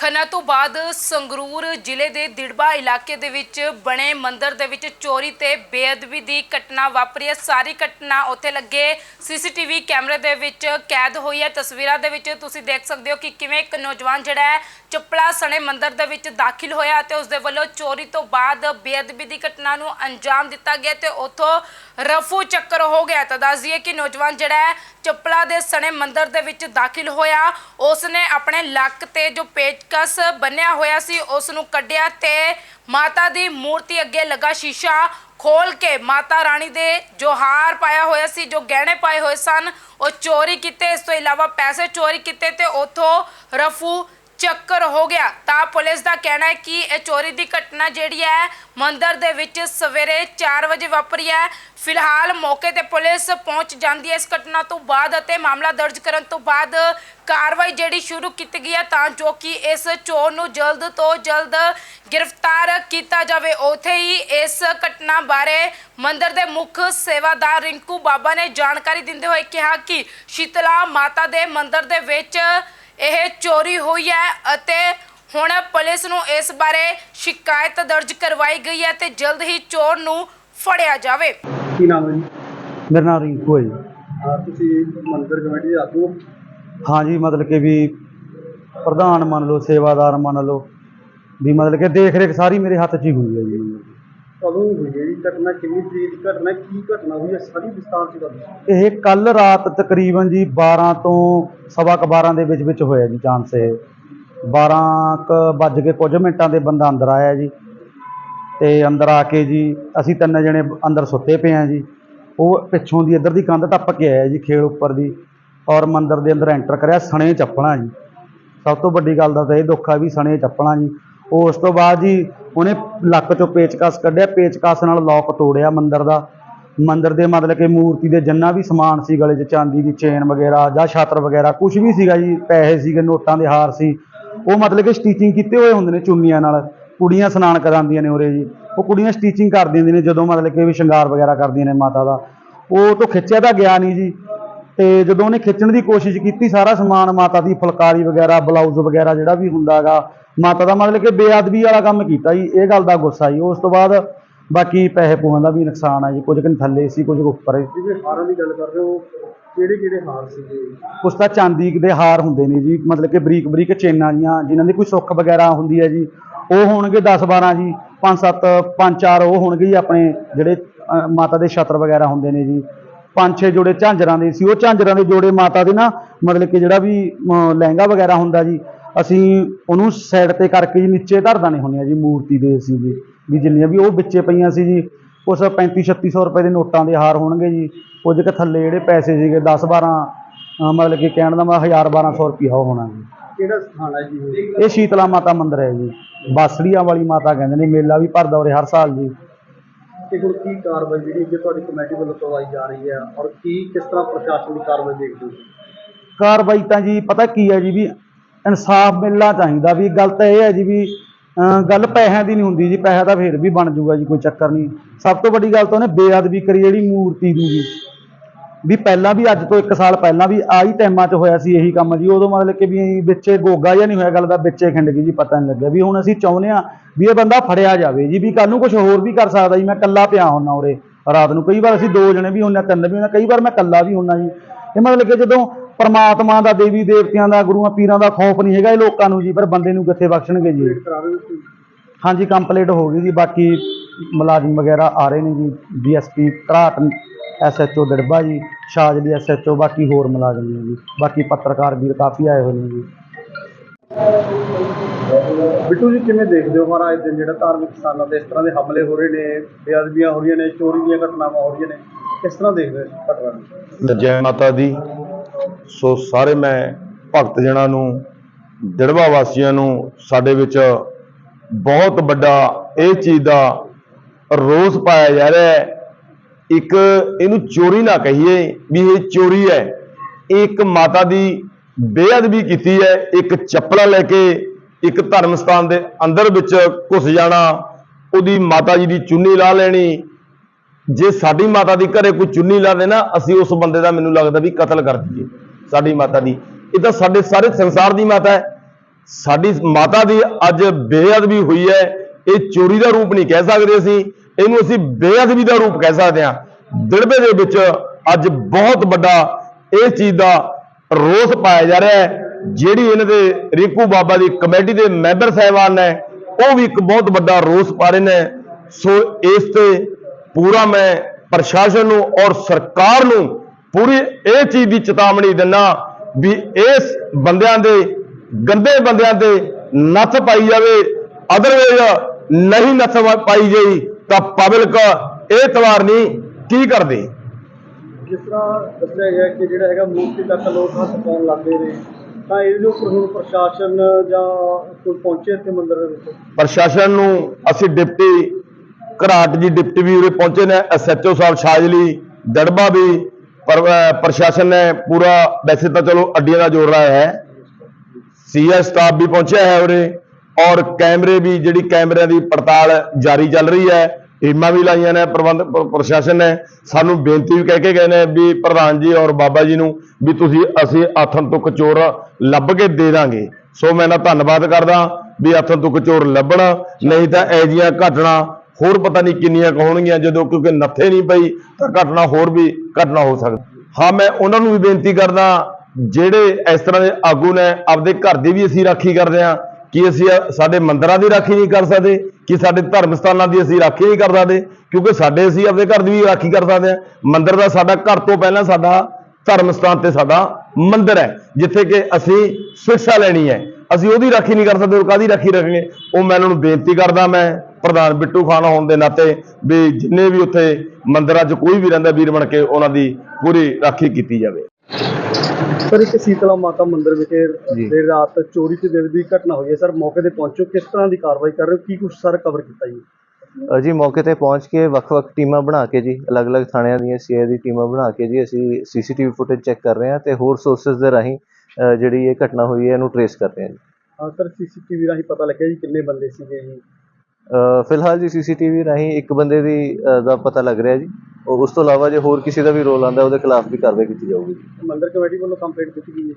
ਖੰਨਾ ਤੋਂ ਬਾਅਦ ਸੰਗਰੂਰ ਜ਼ਿਲ੍ਹੇ ਦੇ ਦਿੜਬਾ ਇਲਾਕੇ ਦੇ ਵਿੱਚ ਬਣੇ ਮੰਦਿਰ ਦੇ ਵਿੱਚ ਚੋਰੀ ਤੇ ਬੇਅਦਬੀ ਦੀ ਘਟਨਾ ਵਾਪਰੀ ਹੈ। ਸਾਰੀ ਘਟਨਾ ਉੱਥੇ ਲੱਗੇ। ਸੀਸੀਟੀਵੀ ਕੈਮਰੇ ਦੇ ਵਿੱਚ ਕੈਦ ਹੋਈ ਹੈ। ਤਸਵੀਰਾਂ ਦੇ ਵਿੱਚ ਤੁਸੀਂ ਦੇਖ ਸਕਦੇ ਹੋ ਕਿ ਕਿਵੇਂ ਇੱਕ ਨੌਜਵਾਨ ਜਿਹੜਾ ਹੈ, ਚੱਪਲਾ ਸਣੇ ਮੰਦਿਰ ਦੇ ਵਿੱਚ ਦਾਖਲ ਹੋਇਆ ਤੇ ਉਸ ਦੇ ਵੱਲੋਂ ਚੋਰੀ ਤੋਂ ਬਾਅਦ ਬੇਅਦਬੀ ਦੀ ਘਟਨਾ ਨੂੰ ਅੰਜਾਮ ਦਿੱਤਾ ਗਿਆ ਤੇ ਉੱਥੋਂ ਰਫੂ ਚੱਕਰ ਹੋ ਗਿਆ। ਤਾਂ ਦੱਸ ਦਈਏ ਕਿ ਨੌਜਵਾਨ ਜਿਹੜਾ ਹੈ, ਚੱਪਲਾ ਦੇ ਸਣੇ ਮੰਦਿਰ ਦੇ ਵਿੱਚ ਦਾਖਲ ਹੋਇਆ। ਉਸ ਨੇ ਆਪਣੇ ਲੱਕ ਤੇ ਜੋ ਪੇਚ ਪੇਚਕਸ ਬੰਨਿਆ ਹੋਇਆ ਸੀ ਉਸ ਨੂੰ ਕੱਢਿਆ ਤੇ ਮਾਤਾ ਦੀ ਮੂਰਤੀ ਅੱਗੇ ਲੱਗਾ ਸ਼ੀਸ਼ਾ ਖੋਲ ਕੇ ਮਾਤਾ ਰਾਣੀ ਦੇ ਜੋ ਹਾਰ ਪਾਇਆ ਹੋਇਆ ਸੀ, ਜੋ ਗਹਿਣੇ ਪਾਏ ਹੋਏ ਸਨ, ਉਹ ਚੋਰੀ ਕੀਤੇ। ਇਸ ਤੋਂ ਇਲਾਵਾ ਪੈਸੇ ਚੋਰੀ ਕੀਤੇ ਤੇ ਉਥੋਂ ਰਫੂ ਚੱਕਰ ਹੋ ਗਿਆ। ਤਾਂ ਪੁਲਿਸ ਦਾ ਕਹਿਣਾ ਹੈ ਕਿ ਇਹ ਚੋਰੀ ਦੀ ਘਟਨਾ ਜਿਹੜੀ ਹੈ, ਮੰਦਰ ਦੇ ਵਿੱਚ ਸਵੇਰੇ 4 ਵਜੇ ਵਾਪਰੀ ਹੈ। ਫਿਲਹਾਲ ਮੌਕੇ ਤੇ ਪੁਲਿਸ ਪਹੁੰਚ ਜਾਂਦੀ ਹੈ ਇਸ ਘਟਨਾ ਤੋਂ ਬਾਅਦ ਅਤੇ ਮਾਮਲਾ ਦਰਜ ਕਰਨ ਤੋਂ ਬਾਅਦ ਕਾਰਵਾਈ ਜਿਹੜੀ ਸ਼ੁਰੂ ਕੀਤੀ ਗਈ ਹੈ, ਤਾਂ ਜੋ ਕਿ ਇਸ ਚੋਰ ਨੂੰ ਜਲਦ ਤੋਂ ਜਲਦ ਗ੍ਰਿਫਤਾਰ ਕੀਤਾ ਜਾਵੇ। ਉਥੇ ਹੀ ਇਸ ਘਟਨਾ ਬਾਰੇ ਮੰਦਰ ਦੇ ਮੁੱਖ ਸੇਵਾਦਾਰ ਰਿੰਕੂ ਬਾਬਾ ਨੇ ਜਾਣਕਾਰੀ ਦਿੰਦੇ ਹੋਏ ਕਿਹਾ ਕਿ ਸ਼ੀਤਲਾ ਮਾਤਾ ਦੇ ਮੰਦਰ ਦੇ ਵਿੱਚ ਇਹ ਚੋਰੀ ਹੋਈ ਹੈ ਅਤੇ ਹੁਣ ਪੁਲਿਸ ਨੂੰ ਇਸ ਬਾਰੇ ਸ਼ਿਕਾਇਤ ਦਰਜ ਕਰਵਾਈ ਗਈ ਹੈ ਤੇ ਜਲਦ ਹੀ ਚੋਰ ਨੂੰ ਫੜਿਆ ਜਾਵੇ। ਕੀ ਨਾਮ ਹੈ ਜੀ? ਮੇਰਾ ਨਾਮ ਰਿੰਕੂ ਹੈ ਜੀ। ਹਾਂ ਤੁਸੀਂ ਮੰਦਿਰ ਕਮੇਟੀ ਦੇ ਆਗੂ ਹੋ। ਹਾਂ ਜੀ ਮਤਲਬ ਕਿ ਵੀ ਪ੍ਰਧਾਨ ਮੰਨ ਲਓ ਸੇਵਾਦਾਰ ਮੰਨ ਲਓ ਵੀ ਮਤਲਬ ਕਿ ਦੇਖ ਰੇਖ ਸਾਰੀ ਮੇਰੇ ਹੱਥ 'ਚ ਹੀ ਹੁੰਦੀ ਹੈ ਜੀ। ਕਦੋਂ ਹੋਈ ਹੈ? ਜੀ ਘਟਨਾ, ਕਿੰਨੀ ਤਰੀਕ ਦੀ ਘਟਨਾ, ਕੀ ਘਟਨਾ ਹੋਈ ਹੈ? ਸਾਰੀ ਵਿਸਤਾਰ ਚ ਦੱਸੋ। ਇਹ ਕੱਲ ਰਾਤ ਤਕਰੀਬਨ ਜੀ 12 ਤੋਂ ਸਵਾ ਕੁ 12 ਦੇ ਵਿੱਚ ਵਿੱਚ ਹੋਇਆ ਜੀ ਚਾਂਸ ਇਹ। 12 ਕ ਵੱਜ ਕੇ ਕੁਝ ਮਿੰਟਾਂ ਦੇ ਬੰਦਾ ਅੰਦਰ ਆਇਆ ਜੀ। ਤੇ ਅੰਦਰ ਆ ਕੇ ਜੀ, ਅਸੀਂ ਤਿੰਨ ਜਣੇ ਅੰਦਰ ਸੁੱਤੇ ਪਏ ਆ ਜੀ। ਉਹ ਪਿੱਛੋਂ ਦੀ ਇੱਧਰ ਦੀ ਕੰਧ ਟੱਪ ਕੇ ਆਇਆ ਜੀ ਖੇਲ ਉੱਪਰ ਦੀ ਔਰ ਮੰਦਰ ਦੇ ਅੰਦਰ ਐਂਟਰ ਕਰਿਆ ਸਣੇ ਚੱਪਣਾ ਜੀ। ਸਭ ਤੋਂ ਵੱਡੀ ਗੱਲ ਦਾ ਤਾਂ ਇਹ ਦੁੱਖ ਆ ਵੀ ਸਣੇ ਚੱਪਣਾ ਜੀ। ਉਸ ਤੋਂ ਬਾਅਦ ਜੀ ਉਹਨੇ ਲੱਕ ਚੋਂ ਪੇਚਕਸ ਕੱਢਿਆ ਪੇਚਕਸ ਨਾਲ ਲੋਕ ਤੋੜਿਆ ਮੰਦਰ ਦਾ। ਮੰਦਰ ਦੇ ਮਤਲਬ ਕਿ ਮੂਰਤੀ ਦੇ ਜਿੰਨਾ ਵੀ ਸਮਾਨ ਸੀ ਗਲੇ 'ਚ, ਚਾਂਦੀ ਦੀ ਚੇਨ ਵਗੈਰਾ ਜਾਂ ਛਾਤਰ ਵਗੈਰਾ ਕੁਝ ਵੀ ਸੀਗਾ ਜੀ, ਪੈਸੇ ਸੀਗੇ, ਨੋਟਾਂ ਦੇ ਹਾਰ ਸੀ। ਉਹ ਮਤਲਬ ਕਿ ਸਟੀਚਿੰਗ ਕੀਤੇ ਹੋਏ ਹੁੰਦੇ ਨੇ ਚੁੰਨੀਆਂ ਨਾਲ। ਕੁੜੀਆਂ ਸਨਾਨ ਕਰਾਉਂਦੀਆਂ ਨੇ ਉਰੇ ਜੀ। ਉਹ ਕੁੜੀਆਂ ਸਟੀਚਿੰਗ ਕਰ ਦਿੰਦੀਆਂ ਨੇ ਜਦੋਂ ਮਤਲਬ ਕਿ ਵੀ ਸ਼ਿੰਗਾਰ ਵਗੈਰਾ ਕਰਦੀਆਂ ਨੇ ਮਾਤਾ ਦਾ। ਉਹ ਤੋਂ ਖਿੱਚਿਆ ਤਾਂ ਗਿਆ ਨਹੀਂ ਜੀ। ਤੇ ਜਦੋਂ ਉਹਨੇ ਖਿੱਚਣ ਦੀ ਕੋਸ਼ਿਸ਼ ਕੀਤੀ ਸਾਰਾ ਸਮਾਨ ਮਾਤਾ ਦੀ ਫੁਲਕਾਰੀ ਵਗੈਰਾ ਬਲਾਊਜ਼ ਵਗੈਰਾ ਜਿਹੜਾ ਵੀ ਹੁੰਦਾਗਾ ਮਾਤਾ ਦਾ ਮਤਲਬ ਕਿ ਬੇਅਦਬੀ ਵਾਲਾ ਕੰਮ ਕੀਤਾ ਜੀ ਇਹ ਗੱਲ ਦਾ ਗੁੱਸਾ ਜੀ। ਉਸ ਤੋਂ ਬਾਅਦ ਬਾਕੀ ਪੈਸੇ ਪੂਆਂ ਦਾ ਵੀ ਨੁਕਸਾਨ ਆ ਜੀ ਕੁਝ ਕੁ ਥੱਲੇ ਸੀ ਕੁਝ ਕੁ ਉੱਪਰ। ਸੀ ਜਿਵੇਂ ਹਾਰਾਂ ਦੀ ਗੱਲ ਕਰ ਰਹੇ ਹੋ ਕਿਹੜੇ ਕਿਹੜੇ ਹਾਰ ਸੀਗੇ? ਕੁਛ ਤਾਂ ਚਾਂਦੀ ਦੇ ਹਾਰ ਹੁੰਦੇ ਨੇ ਜੀ ਮਤਲਬ ਕਿ ਬਰੀਕ ਬਰੀਕ ਚੇਨਾਂ ਜੀਆਂ ਜਿਨ੍ਹਾਂ ਦੀ ਕੋਈ ਸੁੱਖ ਵਗੈਰਾ ਹੁੰਦੀ ਹੈ ਜੀ ਉਹ ਹੋਣਗੇ 10 12 ਜੀ 5 7 5 4 ਉਹ ਹੋਣਗੇ ਜੀ ਆਪਣੇ ਜਿਹੜੇ ਮਾਤਾ ਦੇ ਛਤਰ ਵਗੈਰਾ ਹੁੰਦੇ ਨੇ ਜੀ। ਪੰਜ ਛੇ ਜੋੜੇ ਝਾਂਜਰਾਂ ਦੇ ਸੀ ਉਹ ਝਾਂਜਰਾਂ ਦੇ ਜੋੜੇ ਮਾਤਾ ਦੇ ਨਾ ਮਤਲਬ ਕਿ ਜਿਹੜਾ ਵੀ ਲਹਿੰਗਾ ਵਗੈਰਾ ਹੁੰਦਾ ਜੀ ਅਸੀਂ ਉਹਨੂੰ ਸਾਈਡ ਤੇ ਕਰਕੇ ਜੀ ਨੀਚੇ ਧਰਦਾ ਨਹੀਂ ਹੁੰਦੀਆਂ ਜੀ ਮੂਰਤੀ ਦੇ ਸੀ ਜੀ ਵੀ ਜਿੰਨੀਆਂ ਵੀ ਉਹ ਵਿੱਚੇ ਪਈਆਂ ਸੀ ਜੀ ਕੁਛ 35 3600 ਰੁਪਏ ਦੇ ਨੋਟਾਂ ਦੇ ਹਾਰ ਹੋਣਗੇ ਜੀ ਕੁਝ ਕੁ ਥੱਲੇ ਜਿਹੜੇ ਪੈਸੇ ਸੀਗੇ 10 12 ਅ, ਮਤਲਬ ਕਿ ਕਹਿਣ ਦਾ ਮੈਂ 1000 1200 ਰੁਪਇਆ ਹੋਣਾ ਜੀ ਕਿਹੜਾ ਸਥਾਨ ਹੈ ਜੀ ਇਹ? ਇਹ ਸ਼ੀਤਲਾ ਮਾਤਾ ਮੰਦਿਰ ਹੈ ਜੀ ਬਾਸੜੀਆਂ ਵਾਲੀ ਮਾਤਾ ਕਹਿੰਦੇ ਨੇ ਮੇਲਾ ਵੀ ਭਰਦਾ ਉਰੇ ਹਰ ਸਾਲ ਜੀ ਤੇ ਹੁਣ ਕੀ ਕਾਰਵਾਈ ਜਿਹੜੀ ਕਿ ਤੁਹਾਡੀ ਕਮੇਟੀ ਵੱਲੋਂ ਕਰਵਾਈ ਜਾ ਰਹੀ ਹੈ ਔਰ ਕੀ ਕਿਸ ਤਰ੍ਹਾਂ ਪ੍ਰਸ਼ਾਸਨ ਦੀ ਕਾਰਵਾਈ ਦੇਖਦੇ ਹੋ? ਕਾਰਵਾਈ ਤਾਂ ਜੀ ਪਤਾ ਕੀ ਹੈ ਜੀ ਵੀ ਇਨਸਾਫ ਮਿਲਣਾ ਚਾਹੀਦਾ ਵੀ ਗੱਲ ਤਾਂ ਇਹ ਹੈ ਜੀ ਵੀ, ਅਹ, ਗੱਲ ਪੈਸਿਆਂ ਦੀ ਨਹੀਂ ਹੁੰਦੀ ਜੀ, ਪੈਸਾ ਤਾਂ ਫੇਰ ਵੀ ਬਣ ਜਾਊਗਾ ਜੀ, ਕੋਈ ਚੱਕਰ ਨਹੀਂ। ਸਭ ਤੋਂ ਵੱਡੀ ਗੱਲ ਤਾਂ ਉਹਨੇ ਬੇਅਦਬੀ ਕਰੀ ਜਿਹੜੀ ਮੂਰਤੀ ਦੀ ਜੀ। ਵੀ ਪਹਿਲਾਂ ਵੀ ਅੱਜ ਤੋਂ 1 ਸਾਲ ਪਹਿਲਾਂ ਵੀ ਆਹੀ ਟਾਈਮਾਂ 'ਚ ਹੋਇਆ ਸੀ ਇਹੀ ਕੰਮ ਜੀ, ਉਦੋਂ ਮਤਲਬ ਕਿ ਵੀ ਵਿੱਚੇ ਗੋਗਾ ਜਾਂ ਨਹੀਂ ਹੋਇਆ ਗੱਲ ਦਾ, ਵਿੱਚੇ ਖਿੰਡ ਗਈ ਜੀ, ਪਤਾ ਨਹੀਂ ਲੱਗਿਆ। ਵੀ ਹੁਣ ਅਸੀਂ ਚਾਹੁੰਦੇ ਆ ਵੀ ਇਹ ਬੰਦਾ ਫੜਿਆ ਜਾਵੇ ਜੀ, ਵੀ ਕੱਲ ਨੂੰ ਕੁਝ ਹੋਰ ਵੀ ਕਰ ਸਕਦਾ ਜੀ, ਮੈਂ ਇਕੱਲਾ ਪਿਆ ਹੁੰਨਾ ਉਰੇ, ਰਾਤ ਨੂੰ। ਕਈ ਵਾਰ ਅਸੀਂ ਦੋ ਜਣੇ ਵੀ ਹੁੰਨੇ ਤਿੰਨ ਵੀ ਹੁੰਨੇ ਕਈ ਵਾਰ ਮੈਂ ਇਕੱਲਾ ਵੀ ਹੁੰਨਾ ਜੀ। ਇਹ ਮਤਲਬ ਕਿ ਜਦੋਂ ਪਰਮਾਤਮਾ ਦਾ, ਦੇਵੀ ਦੇਵਤਿਆਂ ਦਾ, ਗੁਰੂਆਂ ਪੀਰਾਂ ਦਾ ਖੌਫ ਨਹੀਂ ਹੈਗਾ ਇਹ ਲੋਕਾਂ ਨੂੰ ਜੀ, ਪਰ ਬੰਦੇ ਨੂੰ ਕਿੱਥੇ ਬਖਸ਼ਣਗੇ ਜੀ। ਹਾਂਜੀ, ਕੰਪਲੀਟ ਹੋ ਗਈ ਜੀ, ਬਾਕੀ ਮੁਲਾਜ਼ਮ ਵਗੈਰਾ ਆ ਰਹੇ ਨੇ ਜੀ, ਡੀਐਸਪੀ ਘਰਾਟ ਐਸਐਚਓ ਦੜਬਾ ਜੀ ਸ਼ਾਜਲੀ ਐਸਐਚਓ ਬਾਕੀ ਹੋਰ ਮੁਲਾਜ਼ਮ ਨੇ ਜੀ ਬਾਕੀ ਪੱਤਰਕਾਰ ਵੀਰ ਕਾਫੀ ਆਏ ਹੋਏ ਨੇ ਜੀ। ਬਿੱਟੂ ਜੀ ਕਿਵੇਂ ਦੇਖਦੇ ਹੋ ਮਹਾਰਾਜ ਦਿਨ ਜਿਹੜਾ ਧਾਰਮਿਕ ਸਥਾਨਾਂ ਤੇ ਇਸ ਤਰ੍ਹਾਂ ਦੇ ਹਮਲੇ ਹੋ ਰਹੇ ਨੇ ਬੇਅਦਬੀਆਂ ਹੋ ਰਹੀਆਂ ਨੇ ਚੋਰੀ ਦੀਆਂ ਘਟਨਾਵਾਂ ਹੋ ਰਹੀਆਂ ਨੇ ਕਿਸ ਤਰ੍ਹਾਂ ਦੇਖਦੇ ਹੋ ਘਟਨਾ ਨੂੰ? ਜੈ ਮਾਤਾ ਦੀ ਸੋ ਸਾਰੇ ਮੈਂ ਭਗਤ ਜਨਾਂ ਨੂੰ ਦਿੜਵਾ ਵਾਸੀਆਂ ਨੂੰ ਸਾਡੇ ਵਿੱਚ ਬਹੁਤ ਵੱਡਾ ਇਹ ਚੀਜ਼ ਦਾ ਰੋਸ ਪਾਇਆ ਜਾ ਰਿਹਾ ਹੈ ਇੱਕ ਇਹਨੂੰ ਚੋਰੀ ਨਾ ਕਹੀਏ ਵੀ ਇਹ ਚੋਰੀ ਹੈ। ਇਹ ਇੱਕ ਮਾਤਾ ਦੀ ਬੇਅਦਬੀ ਕੀਤੀ ਹੈ। ਇੱਕ ਚੱਪਲਾ ਲੈ ਕੇ ਇੱਕ ਧਰਮ ਸਥਾਨ ਦੇ ਅੰਦਰ ਵਿੱਚ ਘੁਸ ਜਾਣਾ, ਉਹਦੀ ਮਾਤਾ ਜੀ ਦੀ ਚੁੰਨੀ ਲਾ ਲੈਣੀ। ਜੇ ਸਾਡੀ ਮਾਤਾ ਦੀ ਘਰੇ ਕੋਈ ਚੁੰਨੀ ਲਾ ਦੇ ਨਾ ਅਸੀਂ ਉਸ ਬੰਦੇ ਦਾ ਮੈਨੂੰ ਲੱਗਦਾ ਵੀ ਕਤਲ ਕਰ ਦਈਏ, ਸਾਡੀ ਮਾਤਾ ਦੀ। ਇਹ ਤਾਂ ਸਾਡੇ ਸਾਰੇ ਸੰਸਾਰ ਦੀ ਮਾਤਾ ਹੈ। ਸਾਡੀ ਮਾਤਾ ਦੀ ਅੱਜ ਬੇਅਦਬੀ ਹੋਈ ਹੈ। ਇਹ ਚੋਰੀ ਦਾ ਰੂਪ ਨਹੀਂ ਕਹਿ ਸਕਦੇ ਅਸੀਂ। ਇਹਨੂੰ ਅਸੀਂ ਬੇਅਦਬੀ ਦਾ ਰੂਪ ਕਹਿ ਸਕਦੇ ਹਾਂ। ਦਿੜਬੇ ਦੇ ਵਿੱਚ ਅੱਜ ਬਹੁਤ ਵੱਡਾ ਇਹ ਚੀਜ਼ ਦਾ ਰੋਸ ਪਾਇਆ ਜਾ ਰਿਹਾ ਹੈ, ਜਿਹੜੀ ਇਹਨਾਂ ਦੇ ਰੀਕੂ ਬਾਬਾ ਦੀ ਕਮੇਟੀ ਦੇ ਮੈਂਬਰ ਸਾਹਿਬਾਨ ਨੇ, ਉਹ ਵੀ ਇੱਕ ਬਹੁਤ ਵੱਡਾ ਰੋਸ ਪਾ ਰਹੇ ਨੇ। ਸੋ ਇਸ ਤੇ ਪੂਰਾ ਮੈਂ ਪ੍ਰਸ਼ਾਸਨ ਨੂੰ ਔਰ ਸਰਕਾਰ ਨੂੰ ਪੂਰੀ ਇਹ ਚੀਜ਼ ਦੀ ਚੇਤਾਵਨੀ ਦਿੰਦਾ ਵੀ ਇਸ ਬੰਦਿਆਂ ਦੇ, ਗੰਦੇ ਬੰਦਿਆਂ ਤੇ ਨੱਥ ਪਾਈ ਜਾਵੇ। ਅਦਰਵਾਈਜ਼ ਨਹੀਂ ਨੱਥ ਪਾਈ ਗਈ। ਤਾਂ ਪਬਲਿਕ ਇਹ ਤਵਾਰ ਨਹੀਂ ਕੀ ਕਰਦੀ? ਜਿਸ ਤਰ੍ਹਾਂ ਦੱਸਿਆ ਗਿਆ ਕਿ ਜਿਹੜਾ ਹੈਗਾ ਮੂਰਤੀ ਤੱਕ ਲੋਕ ਹੱਥ ਪਾਉਣ ਲੱਗੇ ਨੇ ਤਾਂ ਇਹਦੇ ਉੱਪਰ ਹੁਣ ਪ੍ਰਸ਼ਾਸਨ ਜਾਂ ਕੋਈ ਪਹੁੰਚੇ ਇੱਥੇ ਮੰਦਿਰ ਦੇ ਵਿੱਚ? ਪ੍ਰਸ਼ਾਸਨ ਨੂੰ ਅਸੀਂ ਡਿਪਟੀ ਘਰਾਟ ਜੀ ਡਿਪਟੀ ਵੀ ਉਰੇ ਪਹੁੰਚੇ ਨੇ ਐਸਐਚਓ ਸਾਹਿਬ ਸ਼ਾਜਲੀ ਦੜਬਾ ਵੀ ਪ੍ਰਸ਼ਾਸਨ ਨੇ ਪੂਰਾ ਵੈਸੇ ਤਾਂ ਚਲੋ ਅੱਡੀਆਂ ਦਾ ਜੋੜ ਰਿਹਾ ਹੈ। ਸੀਐਸ ਸਟਾਫ ਵੀ ਪਹੁੰਚਿਆ ਹੈ ਉਰੇ। ਔਰ ਕੈਮਰੇ ਵੀ, ਜਿਹੜੀ ਕੈਮਰਿਆਂ ਦੀ ਪੜਤਾਲ ਜਾਰੀ ਚੱਲ ਰਹੀ ਹੈ, ਟੀਮਾਂ ਵੀ ਲਾਈਆਂ ਨੇ, ਪ੍ਰਬੰਧ ਪ੍ਰਸ਼ਾਸਨ ਨੇ। ਸਾਨੂੰ ਬੇਨਤੀ ਵੀ ਕਹਿ ਕੇ ਗਏ ਨੇ ਵੀ ਪ੍ਰਧਾਨ ਜੀ ਔਰ ਬਾਬਾ ਜੀ ਨੂੰ ਵੀ ਤੁਸੀਂ ਅਸੀਂ ਆਥਨ ਤੋਂ ਚੋਰ ਲੱਭ ਕੇ ਦੇ ਦਾਂਗੇ। ਸੋ ਮੈਂ ਨਾ ਧੰਨਵਾਦ ਕਰਦਾ ਵੀ ਆਥਨ ਤੁਕ ਚੋਰ ਲੱਭਣ, ਨਹੀਂ ਤਾਂ ਇਹ ਜੀਆਂ ਘਟਨਾ ਹੋਰ ਪਤਾ ਨਹੀਂ ਕਿੰਨੀਆਂ ਕੁ ਹੋਣਗੀਆਂ, ਜਦੋਂ ਕਿਉਂਕਿ ਨੱਥੇ ਨਹੀਂ ਪਈ, ਤਾਂ ਘਟਨਾ ਹੋਰ ਵੀ ਘਟਨਾ ਹੋ ਸਕਦੀ। ਹਾਂ, ਮੈਂ ਉਹਨਾਂ ਨੂੰ ਵੀ ਬੇਨਤੀ ਕਰਦਾ, ਜਿਹੜੇ ਇਸ ਤਰ੍ਹਾਂ ਦੇ ਆਗੂ ਨੇ, ਆਪਦੇ ਘਰ ਦੀ ਵੀ ਅਸੀਂ ਰਾਖੀ ਕਰਦੇ ਹਾਂ। ਕਿ ਅਸੀਂ ਸਾਡੇ ਮੰਦਰਾਂ ਦੀ ਰਾਖੀ ਨਹੀਂ ਕਰ ਸਕਦੇ, ਕਿ ਸਾਡੇ ਧਰਮ ਸਥਾਨਾਂ ਦੀ ਅਸੀਂ ਰਾਖੀ ਨਹੀਂ ਕਰ ਸਕਦੇ, ਕਿਉਂਕਿ ਸਾਡੇ ਅਸੀਂ ਆਪਣੇ ਘਰ ਦੀ ਵੀ ਰਾਖੀ ਕਰ ਸਕਦੇ ਹਾਂ। ਮੰਦਰ ਦਾ ਸਾਡਾ ਘਰ ਤੋਂ ਪਹਿਲਾਂ ਸਾਡਾ ਧਰਮ ਸਥਾਨ ਤੇ ਸਾਡਾ ਮੰਦਰ ਹੈ, ਜਿੱਥੇ ਕਿ ਅਸੀਂ ਸਿੱਖਿਆ ਲੈਣੀ ਹੈ। ਅਸੀਂ ਉਹਦੀ ਰਾਖੀ ਨਹੀਂ ਕਰ ਸਕਦੇ, ਉਹ ਕਾਦੀ ਰਾਖੀ ਰੱਖਾਂਗੇ ਉਹ ਮੈਂ ਉਹਨਾਂ ਨੂੰ ਬੇਨਤੀ ਕਰਦਾ ਮੈਂ, ਪ੍ਰਧਾਨ ਬਿੱਟੂ ਖਾਨ ਹੋਣ ਦੇ ਨਾਤੇ, ਵੀ ਜਿੰਨੇ ਵੀ ਉੱਥੇ ਮੰਦਰਾਂ 'ਚ ਕੋਈ ਵੀ ਰਹਿੰਦਾ ਵੀਰ ਬਣ ਕੇ, ਉਹਨਾਂ ਦੀ ਪੂਰੀ ਰਾਖੀ ਕੀਤੀ ਜਾਵੇ। ਸਰ ਇੱਕ ਸੀਤਲਾ ਮਾਤਾ ਮੰਦਿਰ ਵਿਖੇ ਦੇਰ ਰਾਤ ਚੋਰੀ ਤੇ ਬੇਅਦਬੀ ਦੀ ਘਟਨਾ ਹੋਈ ਹੈ। ਸਰ ਮੌਕੇ ਤੇ ਪਹੁੰਚੋ। ਕਿਸ ਤਰ੍ਹਾਂ ਦੀ ਕਾਰਵਾਈ ਕਰ ਰਹੇ ਹੋ? ਕੀ ਕੁਝ ਸਰ ਕਵਰ ਕੀਤਾ ਜੀ? ਅ, ਜੀ ਮੌਕੇ ਤੇ ਪਹੁੰਚ ਕੇ ਵੱਖ-ਵੱਖ ਟੀਮਾਂ ਬਣਾ ਕੇ ਜੀ ਅਲੱਗ-ਅਲੱਗ ਥਾਣਿਆਂ ਦੀਆਂ ਸੀਆਈ ਦੀ ਟੀਮਾਂ ਬਣਾ ਕੇ ਜੀ ਅਸੀਂ ਸੀਸੀਟੀਵੀ ਫੁਟੇਜ ਚੈੱਕ ਕਰ ਰਹੇ ਹਾਂ ਤੇ ਹੋਰ ਸੋਰਸਸ ਦੇ ਰਾਹੀਂ ਅ, ਜਿਹੜੀ ਇਹ ਘਟਨਾ ਹੋਈ ਹੈ ਇਹਨੂੰ ਟਰੇਸ ਕਰ ਰਹੇ ਹਾਂ ਜੀ। ਹਾਂ ਸਰ ਸੀਸੀਟੀਵੀ ਰਾਹੀਂ ਪਤਾ ਲੱਗਿਆ ਜੀ ਕਿੰਨੇ ਬੰਦੇ ਸੀਗੇ ਜੀ। ਫਿਲਹਾਲ ਜੀ ਸੀਸੀਟੀਵੀ ਰਾਹੀਂ ਇੱਕ ਬੰਦੇ ਦੀ ਅ, ਦਾ ਪਤਾ ਲੱਗ ਰਿਹਾ ਜੀ। ਔਰ ਉਸ ਤੋਂ ਇਲਾਵਾ ਜੇ ਹੋਰ ਕਿਸੇ ਦਾ ਵੀ ਰੋਲ ਆਂਦਾ ਉਹਦੇ ਖਿਲਾਫ ਵੀ ਕਾਰਵਾਈ ਕੀਤੀ ਜਾਊਗੀ ਜੀ। ਮੰਦਿਰ ਕਮੇਟੀ ਵੱਲੋਂ ਕੰਪਲੇਂਟ ਦਿੱਤੀ ਗਈ ਹੈ?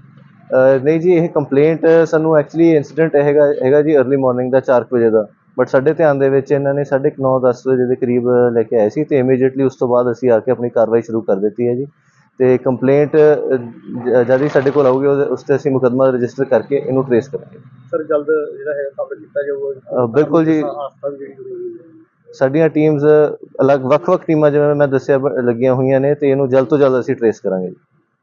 ਅ, ਨਹੀਂ ਜੀ ਇਹ ਕੰਪਲੇਂਟ ਸਾਨੂੰ ਐਕਚੁਅਲੀ ਇਨਸੀਡੈਂਟ ਹੈਗਾ ਹੈਗਾ ਜੀ अर्ਲੀ ਮਾਰਨਿੰਗ ਦਾ 4 ਕੁ ਵਜੇ ਦਾ। ਬਟ ਸਾਡੇ ਧਿਆਨ ਦੇ ਵਿੱਚ ਇਹਨਾਂ ਨੇ 9:30 10 ਵਜੇ ਦੇ ਕਰੀਬ ਲੈ ਕੇ ਆਏ ਸੀ ਤੇ ਇਮੀਡੀਏਟਲੀ ਉਸ ਤੋਂ ਬਾਅਦ ਅਸੀਂ ਆ ਕੇ ਆਪਣੀ ਕਾਰਵਾਈ ਸ਼ੁਰੂ ਕਰ ਦਿੱਤੀ ਹੈ ਜੀ। ਤੇ ਕੰਪਲੇਂਟ ਜਦ ਹੀ ਸਾਡੇ ਕੋਲ ਆਊਗੀ ਉਹਦੇ- ਉਸ ਤੇ ਅਸੀਂ ਮੁਕੱਦਮਾ ਰਜਿਸਟਰ ਕਰਕੇ ਇਹਨੂੰ ਟਰੇਸ ਕਰਾਂਗੇ। ਸਰ ਜਲਦ ਜਿਹੜਾ ਹੈ ਕਵਰ ਕੀਤਾ ਜਾਊਗਾ। ਅ, ਬਿਲਕੁਲ ਜੀ। ਆਸਥਾ ਵੀ ਜਿਹੜੀ ਜੁੜੀ ਹੋਈ ਹੈ। ਸਾਡੀਆਂ ਟੀਮਸ ਅਲੱਗ ਵੱਖ-ਵੱਖ ਟੀਮਾਂ ਜਿਵੇਂ ਮੈਂ ਦੱਸਿਆ ਬ- ਲੱਗੀਆਂ ਹੋਈਆਂ ਨੇ ਤੇ ਇਹਨੂੰ ਜਲਦ ਤੋਂ ਜਲਦ ਅਸੀਂ ਟਰੇਸ ਕਰਾਂਗੇ ਜੀ।